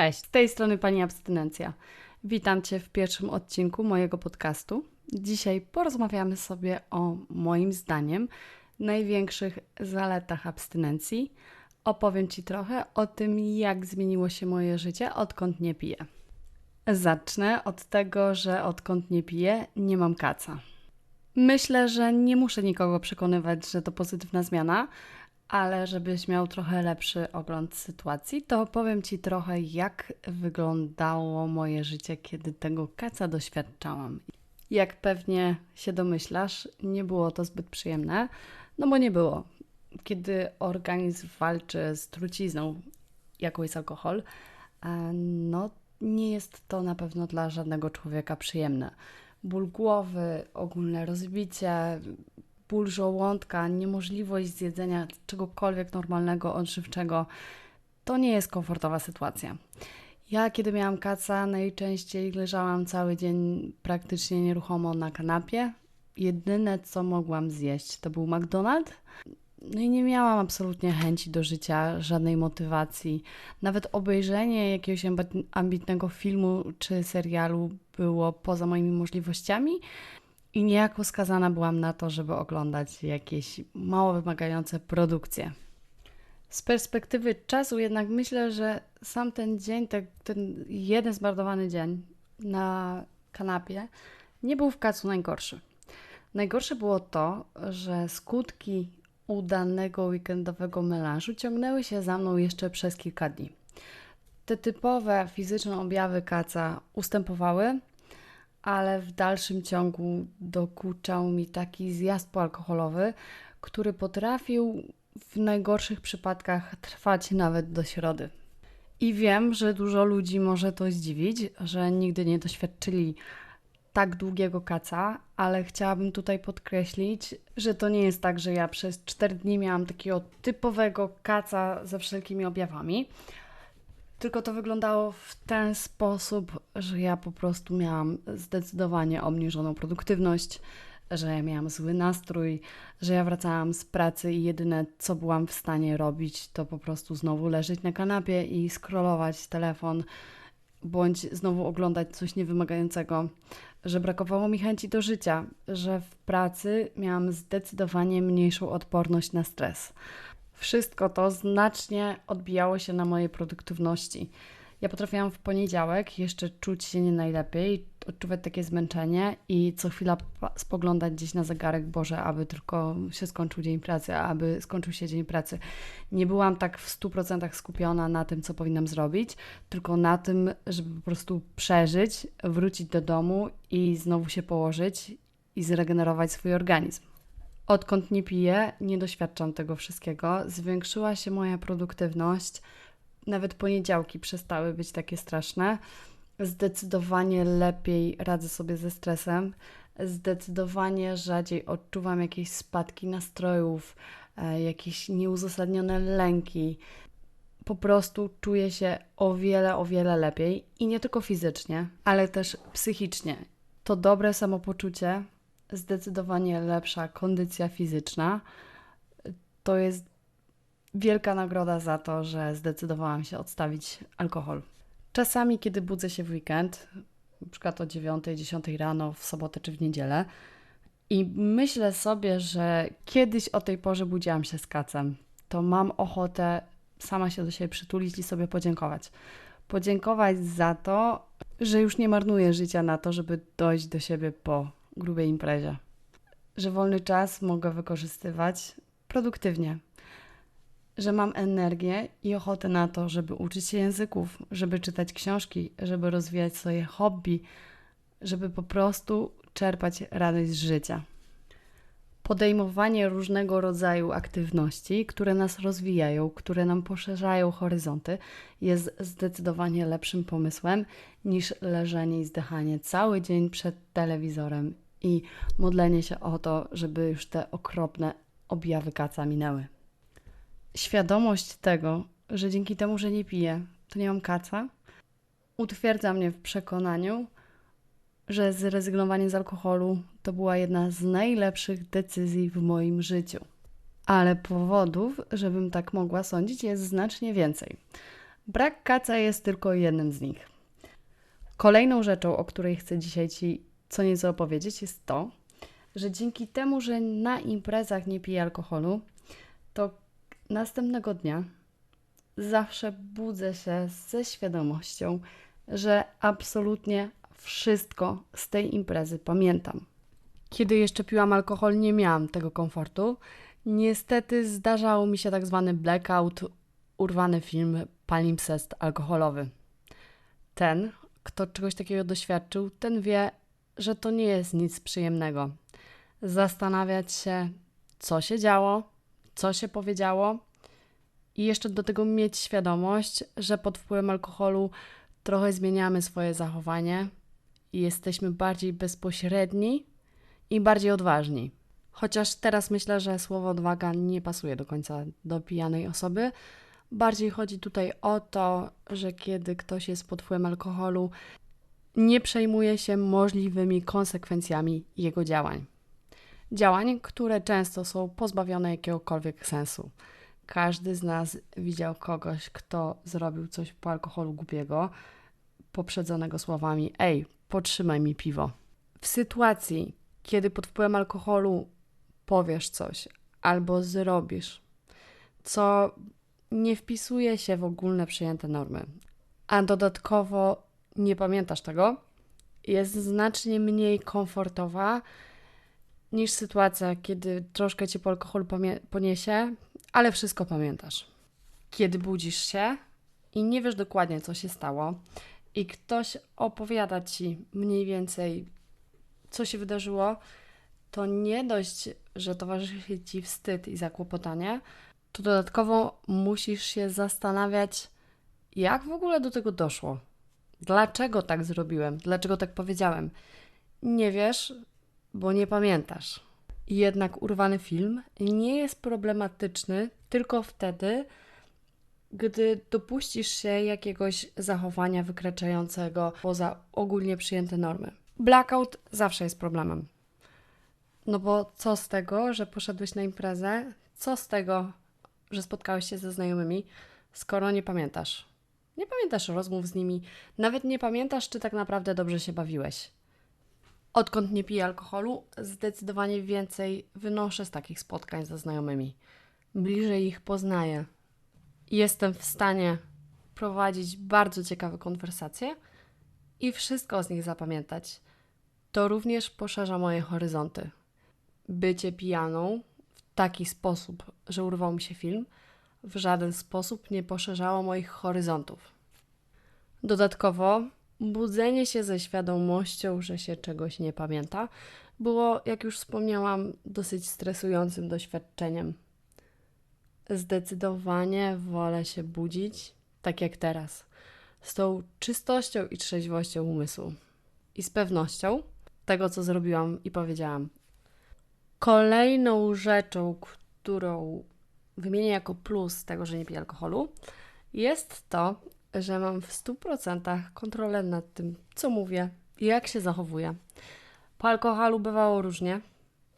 Cześć, z tej strony pani abstynencja. Witam cię w pierwszym odcinku mojego podcastu. Dzisiaj porozmawiamy sobie o moim zdaniem największych zaletach abstynencji. Opowiem ci trochę o tym, jak zmieniło się moje życie, odkąd nie piję. Zacznę od tego, że odkąd nie piję, nie mam kaca. Myślę, że nie muszę nikogo przekonywać, że to pozytywna zmiana, ale żebyś miał trochę lepszy ogląd sytuacji, to opowiem Ci trochę, jak wyglądało moje życie, kiedy tego kaca doświadczałam. Jak pewnie się domyślasz, nie było to zbyt przyjemne, no bo nie było. Kiedy organizm walczy z trucizną, jaką jest alkohol, e, no nie jest to na pewno dla żadnego człowieka przyjemne. Ból głowy, ogólne rozbicie, ból żołądka, niemożliwość zjedzenia czegokolwiek normalnego, odżywczego, to nie jest komfortowa sytuacja. Ja, kiedy miałam kaca, najczęściej leżałam cały dzień praktycznie nieruchomo na kanapie. Jedyne, co mogłam zjeść, to był McDonald's. No i nie miałam absolutnie chęci do życia, żadnej motywacji. Nawet obejrzenie jakiegoś ambitnego filmu czy serialu było poza moimi możliwościami. I niejako skazana byłam na to, żeby oglądać jakieś mało wymagające produkcje. Z perspektywy czasu jednak myślę, że sam ten dzień, ten, ten jeden zmarnowany dzień na kanapie nie był w kacu najgorszy. Najgorsze było to, że skutki udanego weekendowego melanżu ciągnęły się za mną jeszcze przez kilka dni. Te typowe fizyczne objawy kaca ustępowały, ale w dalszym ciągu dokuczał mi taki zjazd poalkoholowy, który potrafił w najgorszych przypadkach trwać nawet do środy. I wiem, że dużo ludzi może to zdziwić, że nigdy nie doświadczyli tak długiego kaca, ale chciałabym tutaj podkreślić, że to nie jest tak, że ja przez 4 dni miałam takiego typowego kaca ze wszelkimi objawami. Tylko to wyglądało w ten sposób, że ja po prostu miałam zdecydowanie obniżoną produktywność, że ja miałam zły nastrój, że ja wracałam z pracy i jedyne co byłam w stanie robić, to po prostu znowu leżeć na kanapie i scrollować telefon, bądź znowu oglądać coś niewymagającego, że brakowało mi chęci do życia, że w pracy miałam zdecydowanie mniejszą odporność na stres wszystko to znacznie odbijało się na mojej produktywności. Ja potrafiłam w poniedziałek jeszcze czuć się nie najlepiej, odczuwać takie zmęczenie i co chwila spoglądać gdzieś na zegarek, Boże, aby tylko się skończył dzień pracy, aby skończył się dzień pracy. Nie byłam tak w 100% skupiona na tym, co powinnam zrobić, tylko na tym, żeby po prostu przeżyć, wrócić do domu i znowu się położyć i zregenerować swój organizm. Odkąd nie piję, nie doświadczam tego wszystkiego. Zwiększyła się moja produktywność. Nawet poniedziałki przestały być takie straszne. Zdecydowanie lepiej radzę sobie ze stresem. Zdecydowanie rzadziej odczuwam jakieś spadki nastrojów, e, jakieś nieuzasadnione lęki. Po prostu czuję się o wiele, o wiele lepiej i nie tylko fizycznie, ale też psychicznie. To dobre samopoczucie zdecydowanie lepsza kondycja fizyczna. To jest wielka nagroda za to, że zdecydowałam się odstawić alkohol. Czasami, kiedy budzę się w weekend, przykład o 9-10 rano, w sobotę czy w niedzielę, i myślę sobie, że kiedyś o tej porze budziłam się z kacem, to mam ochotę sama się do siebie przytulić i sobie podziękować. Podziękować za to, że już nie marnuję życia na to, żeby dojść do siebie po grubej imprezie. Że wolny czas mogę wykorzystywać produktywnie. Że mam energię i ochotę na to, żeby uczyć się języków, żeby czytać książki, żeby rozwijać swoje hobby, żeby po prostu czerpać radość z życia. Podejmowanie różnego rodzaju aktywności, które nas rozwijają, które nam poszerzają horyzonty, jest zdecydowanie lepszym pomysłem niż leżenie i zdychanie cały dzień przed telewizorem i modlenie się o to, żeby już te okropne objawy kaca minęły. Świadomość tego, że dzięki temu, że nie piję, to nie mam kaca, utwierdza mnie w przekonaniu, że zrezygnowanie z alkoholu to była jedna z najlepszych decyzji w moim życiu. Ale powodów, żebym tak mogła sądzić, jest znacznie więcej. Brak kaca jest tylko jednym z nich. Kolejną rzeczą, o której chcę dzisiaj Ci co nieco opowiedzieć, jest to, że dzięki temu, że na imprezach nie piję alkoholu, to następnego dnia zawsze budzę się ze świadomością, że absolutnie wszystko z tej imprezy pamiętam. Kiedy jeszcze piłam alkohol, nie miałam tego komfortu. Niestety zdarzało mi się tak zwany blackout, urwany film, palimpsest alkoholowy. Ten, kto czegoś takiego doświadczył, ten wie, że to nie jest nic przyjemnego. Zastanawiać się, co się działo, co się powiedziało i jeszcze do tego mieć świadomość, że pod wpływem alkoholu trochę zmieniamy swoje zachowanie i jesteśmy bardziej bezpośredni i bardziej odważni. Chociaż teraz myślę, że słowo odwaga nie pasuje do końca do pijanej osoby. Bardziej chodzi tutaj o to, że kiedy ktoś jest pod wpływem alkoholu, nie przejmuje się możliwymi konsekwencjami jego działań. Działań, które często są pozbawione jakiegokolwiek sensu. Każdy z nas widział kogoś, kto zrobił coś po alkoholu głupiego, poprzedzonego słowami: Ej, potrzymaj mi piwo. W sytuacji, kiedy pod wpływem alkoholu powiesz coś albo zrobisz, co nie wpisuje się w ogólne przyjęte normy, a dodatkowo nie pamiętasz tego, jest znacznie mniej komfortowa niż sytuacja, kiedy troszkę cię po alkoholu poniesie, ale wszystko pamiętasz. Kiedy budzisz się i nie wiesz dokładnie, co się stało, i ktoś opowiada ci mniej więcej, co się wydarzyło, to nie dość, że towarzyszy ci wstyd i zakłopotanie, to dodatkowo musisz się zastanawiać, jak w ogóle do tego doszło. Dlaczego tak zrobiłem? Dlaczego tak powiedziałem? Nie wiesz, bo nie pamiętasz. Jednak urwany film nie jest problematyczny tylko wtedy, gdy dopuścisz się jakiegoś zachowania wykraczającego poza ogólnie przyjęte normy. Blackout zawsze jest problemem. No bo co z tego, że poszedłeś na imprezę? Co z tego, że spotkałeś się ze znajomymi, skoro nie pamiętasz? Nie pamiętasz rozmów z nimi, nawet nie pamiętasz, czy tak naprawdę dobrze się bawiłeś. Odkąd nie piję alkoholu, zdecydowanie więcej wynoszę z takich spotkań ze znajomymi. Bliżej ich poznaję. Jestem w stanie prowadzić bardzo ciekawe konwersacje i wszystko z nich zapamiętać. To również poszerza moje horyzonty. Bycie pijaną w taki sposób, że urwał mi się film, w żaden sposób nie poszerzało moich horyzontów. Dodatkowo budzenie się ze świadomością, że się czegoś nie pamięta, było, jak już wspomniałam, dosyć stresującym doświadczeniem. Zdecydowanie wolę się budzić, tak jak teraz, z tą czystością i trzeźwością umysłu i z pewnością tego, co zrobiłam i powiedziałam. Kolejną rzeczą, którą wymienię jako plus tego, że nie piję alkoholu, jest to, że mam w 100% kontrolę nad tym, co mówię i jak się zachowuję. Po alkoholu bywało różnie.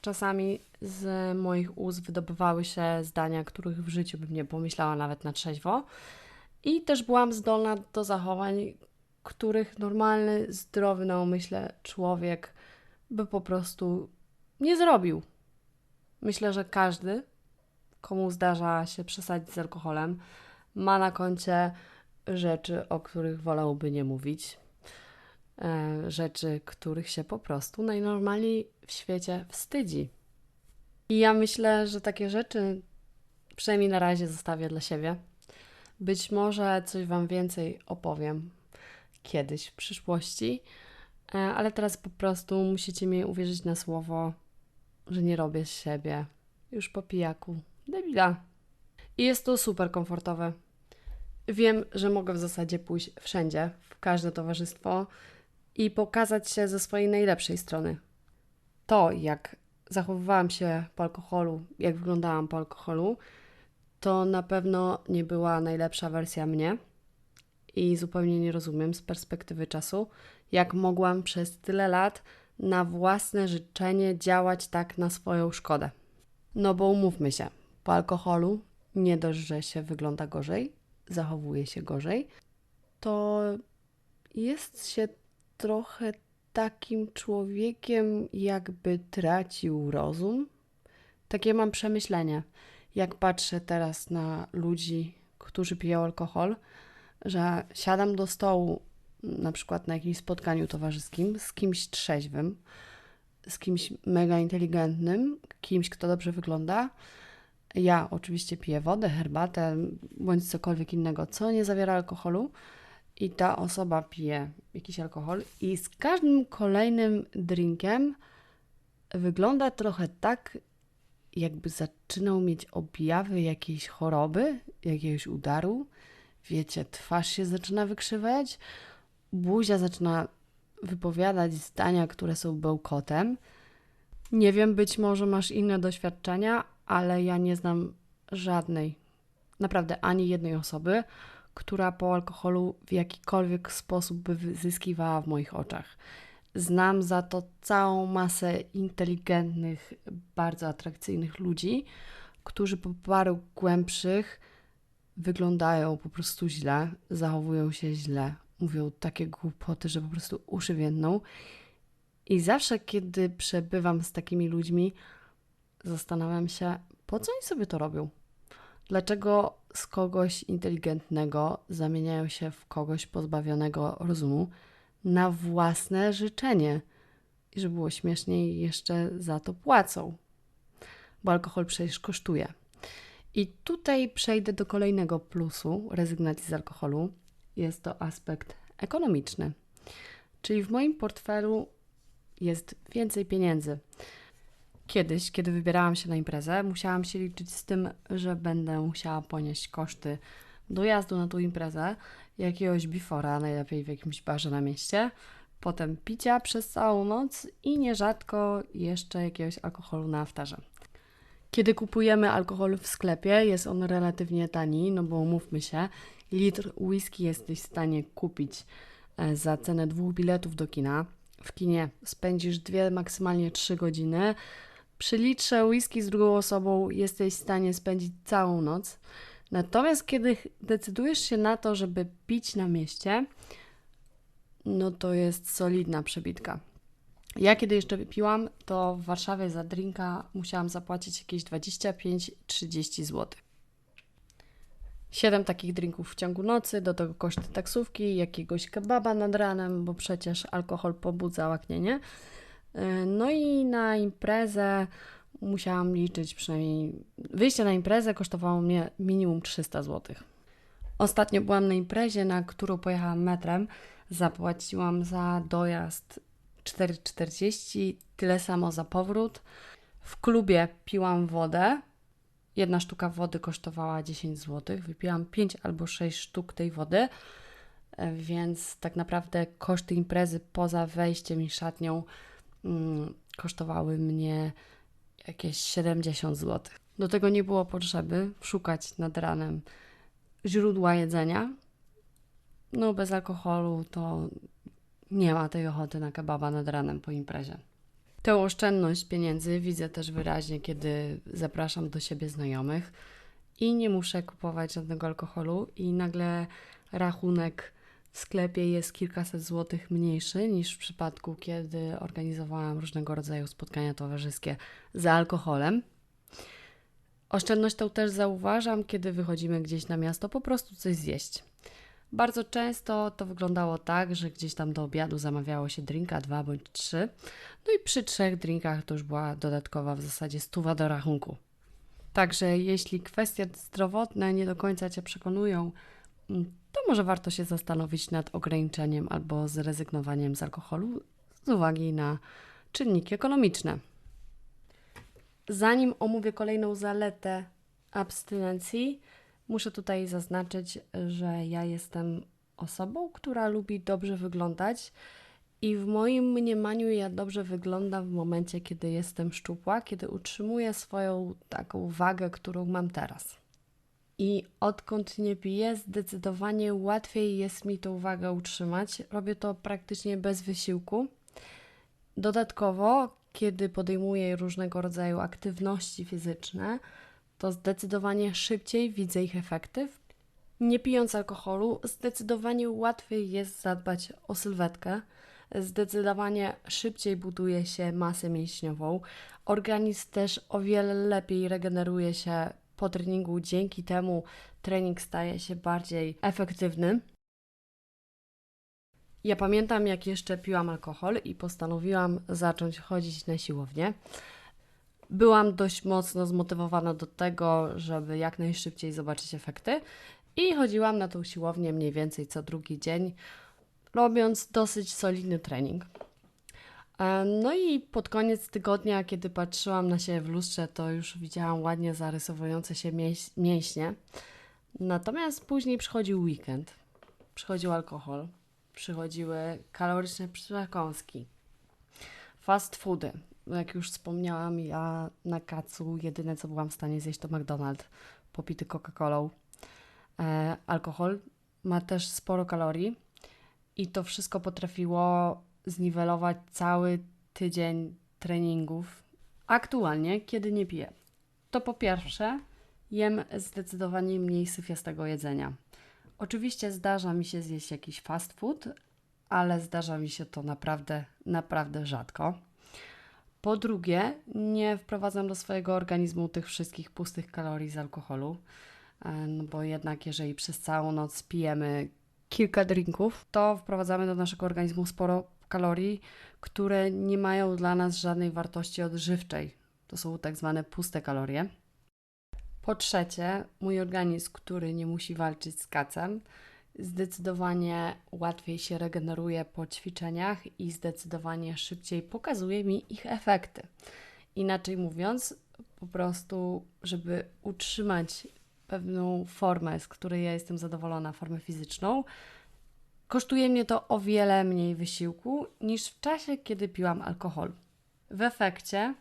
Czasami z moich ust wydobywały się zdania, których w życiu bym nie pomyślała nawet na trzeźwo. I też byłam zdolna do zachowań, których normalny, zdrowy na umyśle człowiek by po prostu nie zrobił. Myślę, że każdy, komu zdarza się przesadzić z alkoholem, ma na koncie rzeczy, o których wolałby nie mówić, e, rzeczy, których się po prostu najnormalniej w świecie wstydzi. I ja myślę, że takie rzeczy przynajmniej na razie zostawię dla siebie. Być może coś Wam więcej opowiem kiedyś w przyszłości, e, ale teraz po prostu musicie mi uwierzyć na słowo, że nie robię z siebie już po pijaku debila. I jest to super komfortowe. Wiem, że mogę w zasadzie pójść wszędzie, w każde towarzystwo i pokazać się ze swojej najlepszej strony. To, jak zachowywałam się po alkoholu, jak wyglądałam po alkoholu, to na pewno nie była najlepsza wersja mnie i zupełnie nie rozumiem z perspektywy czasu, jak mogłam przez tyle lat na własne życzenie działać tak na swoją szkodę. No bo umówmy się, po alkoholu nie dość, że się wygląda gorzej, zachowuje się gorzej, to jest się trochę takim człowiekiem, jakby tracił rozum. Takie mam przemyślenie, jak patrzę teraz na ludzi, którzy piją alkohol, że siadam do stołu, na przykład na jakimś spotkaniu towarzyskim z kimś trzeźwym, z kimś mega inteligentnym, kimś, kto dobrze wygląda. Ja oczywiście piję wodę, herbatę bądź cokolwiek innego, co nie zawiera alkoholu, i ta osoba pije jakiś alkohol, i z każdym kolejnym drinkiem wygląda trochę tak, jakby zaczynał mieć objawy jakiejś choroby, jakiegoś udaru. Wiecie, twarz się zaczyna wykrzywać, buzia zaczyna wypowiadać zdania, które są bełkotem. Nie wiem, być może masz inne doświadczenia, ale ja nie znam żadnej, naprawdę ani jednej osoby, która po alkoholu w jakikolwiek sposób by wyzyskiwała w moich oczach. Znam za to całą masę inteligentnych, bardzo atrakcyjnych ludzi, którzy po paru głębszych wyglądają po prostu źle, zachowują się źle, mówią takie głupoty, że po prostu uszy więdną. I zawsze, kiedy przebywam z takimi ludźmi, zastanawiam się, po co oni sobie to robią? Dlaczego z kogoś inteligentnego zamieniają się w kogoś pozbawionego rozumu na własne życzenie? I żeby było śmieszniej, jeszcze za to płacą, bo alkohol przecież kosztuje. I tutaj przejdę do kolejnego plusu rezygnacji z alkoholu. Jest to aspekt ekonomiczny. Czyli w moim portfelu jest więcej pieniędzy. Kiedyś, kiedy wybierałam się na imprezę, musiałam się liczyć z tym, że będę musiała ponieść koszty dojazdu na tą imprezę, jakiegoś bifora, najlepiej w jakimś barze na mieście, potem picia przez całą noc i nierzadko jeszcze jakiegoś alkoholu na afterze. Kiedy kupujemy alkohol w sklepie, jest on relatywnie tani, no bo umówmy się, litr whisky jesteś w stanie kupić e, za cenę dwóch biletów do kina. W kinie spędzisz dwie, maksymalnie trzy godziny. Przy litrze whisky z drugą osobą jesteś w stanie spędzić całą noc. Natomiast kiedy decydujesz się na to, żeby pić na mieście, no to jest solidna przebitka. Ja kiedy jeszcze wypiłam, to w Warszawie za drinka musiałam zapłacić jakieś 25-30 zł. Siedem takich drinków w ciągu nocy, do tego koszty taksówki, jakiegoś kebaba nad ranem, bo przecież alkohol pobudza łaknienie. No i na imprezę musiałam liczyć przynajmniej. Wyjście na imprezę kosztowało mnie minimum 300 zł. Ostatnio byłam na imprezie, na którą pojechałam metrem. Zapłaciłam za dojazd 4,40, tyle samo za powrót. W klubie piłam wodę. Jedna sztuka wody kosztowała 10 zł. Wypiłam 5 albo 6 sztuk tej wody, więc tak naprawdę koszty imprezy poza wejściem i szatnią kosztowały mnie jakieś 70 zł. Do tego nie było potrzeby szukać nad ranem źródła jedzenia. No, bez alkoholu to nie ma tej ochoty na kebaba nad ranem po imprezie. Tę oszczędność pieniędzy widzę też wyraźnie, kiedy zapraszam do siebie znajomych i nie muszę kupować żadnego alkoholu, i nagle rachunek sklepie jest kilkaset złotych mniejszy niż w przypadku, kiedy organizowałam różnego rodzaju spotkania towarzyskie za alkoholem. Oszczędność tą też zauważam, kiedy wychodzimy gdzieś na miasto po prostu coś zjeść. Bardzo często to wyglądało tak, że gdzieś tam do obiadu zamawiało się drinka, dwa bądź trzy. No i przy trzech drinkach to już była dodatkowa w zasadzie stuwa do rachunku. Także jeśli kwestie zdrowotne nie do końca Cię przekonują, to może warto się zastanowić nad ograniczeniem albo zrezygnowaniem z alkoholu z uwagi na czynniki ekonomiczne. Zanim omówię kolejną zaletę abstynencji, Muszę tutaj zaznaczyć, że ja jestem osobą, która lubi dobrze wyglądać. I w moim mniemaniu ja dobrze wyglądam w momencie, kiedy jestem szczupła, kiedy utrzymuję swoją taką wagę, którą mam teraz. I odkąd nie piję, zdecydowanie łatwiej jest mi tą wagę utrzymać. Robię to praktycznie bez wysiłku. Dodatkowo, kiedy podejmuję różnego rodzaju aktywności fizyczne, to zdecydowanie szybciej widzę ich efekty. Nie pijąc alkoholu, zdecydowanie łatwiej jest zadbać o sylwetkę, zdecydowanie szybciej buduje się masę mięśniową. Organizm też o wiele lepiej regeneruje się po treningu, dzięki temu trening staje się bardziej efektywny. Ja pamiętam, jak jeszcze piłam alkohol i postanowiłam zacząć chodzić na siłownię. Byłam dość mocno zmotywowana do tego, żeby jak najszybciej zobaczyć efekty, i chodziłam na tą siłownię mniej więcej co drugi dzień, robiąc dosyć solidny trening. E, no i pod koniec tygodnia, kiedy patrzyłam na siebie w lustrze, to już widziałam ładnie zarysowujące się mięśnie. Natomiast później przychodził weekend, przychodził alkohol, przychodziły kaloryczne przekąski, fast foody. Jak już wspomniałam, ja na kacu jedyne co byłam w stanie zjeść to McDonald's popity Coca-Colą. E, alkohol ma też sporo kalorii i to wszystko potrafiło zniwelować cały tydzień treningów. Aktualnie, kiedy nie piję, to po pierwsze jem zdecydowanie mniej syfiastego jedzenia. Oczywiście zdarza mi się zjeść jakiś fast food, ale zdarza mi się to naprawdę, naprawdę rzadko. Po drugie, nie wprowadzam do swojego organizmu tych wszystkich pustych kalorii z alkoholu, e, no bo jednak jeżeli przez całą noc pijemy kilka drinków, to wprowadzamy do naszego organizmu sporo kalorii, które nie mają dla nas żadnej wartości odżywczej. To są tak zwane puste kalorie. Po trzecie, mój organizm, który nie musi walczyć z kacem, zdecydowanie łatwiej się regeneruje po ćwiczeniach i zdecydowanie szybciej pokazuje mi ich efekty. Inaczej mówiąc, po prostu, żeby utrzymać pewną formę, z której ja jestem zadowolona, formę fizyczną, kosztuje mnie to o wiele mniej wysiłku niż w czasie, kiedy piłam alkohol. W efekcie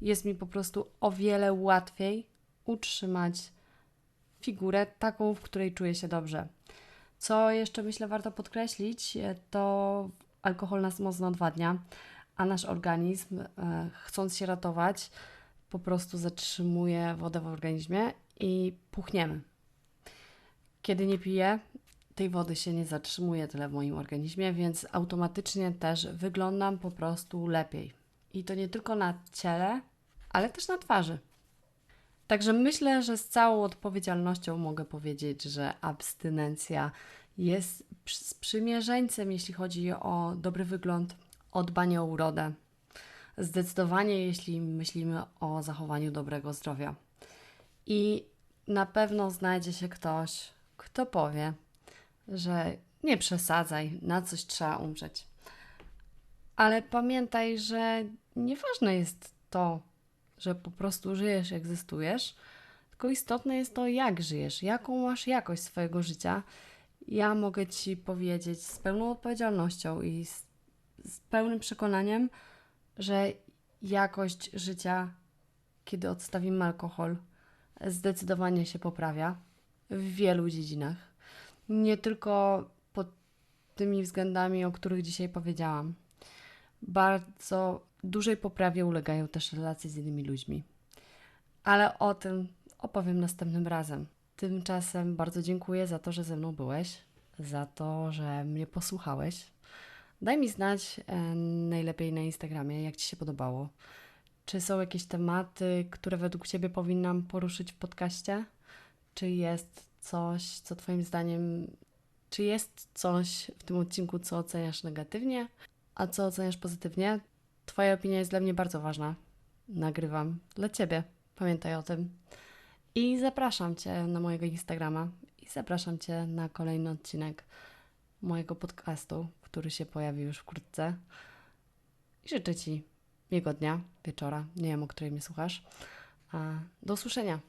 jest mi po prostu o wiele łatwiej utrzymać figurę taką, w której czuję się dobrze. Co jeszcze myślę warto podkreślić, to alkohol nas mocno odwadnia, a nasz organizm, e, chcąc się ratować, po prostu zatrzymuje wodę w organizmie i puchniemy. Kiedy nie piję, tej wody się nie zatrzymuje tyle w moim organizmie, więc automatycznie też wyglądam po prostu lepiej. I to nie tylko na ciele, ale też na twarzy. Także myślę, że z całą odpowiedzialnością mogę powiedzieć, że abstynencja jest sprzymierzeńcem, jeśli chodzi o dobry wygląd, o dbanie o urodę. Zdecydowanie, jeśli myślimy o zachowaniu dobrego zdrowia. I na pewno znajdzie się ktoś, kto powie, że nie przesadzaj, na coś trzeba umrzeć. Ale pamiętaj, że nieważne jest to, że po prostu żyjesz, egzystujesz, tylko istotne jest to, jak żyjesz, jaką masz jakość swojego życia. Ja mogę Ci powiedzieć z pełną odpowiedzialnością i z, z pełnym przekonaniem, że jakość życia, kiedy odstawimy alkohol, zdecydowanie się poprawia w wielu dziedzinach. Nie tylko pod tymi względami, o których dzisiaj powiedziałam. Bardzo dużej poprawie ulegają też relacje z innymi ludźmi. Ale o tym opowiem następnym razem. Tymczasem bardzo dziękuję za to, że ze mną byłeś, za to, że mnie posłuchałeś. Daj mi znać e, najlepiej na Instagramie, jak Ci się podobało. Czy są jakieś tematy, które według Ciebie powinnam poruszyć w podcaście? Czy jest coś, co Twoim zdaniem, czy jest coś w tym odcinku, co oceniasz negatywnie, a co oceniasz pozytywnie? Twoja opinia jest dla mnie bardzo ważna. Nagrywam dla Ciebie. Pamiętaj o tym. I zapraszam Cię na mojego Instagrama i zapraszam Cię na kolejny odcinek mojego podcastu, który się pojawi już wkrótce. I życzę Ci miłego dnia, wieczora. Nie wiem, o której mnie słuchasz. Do usłyszenia.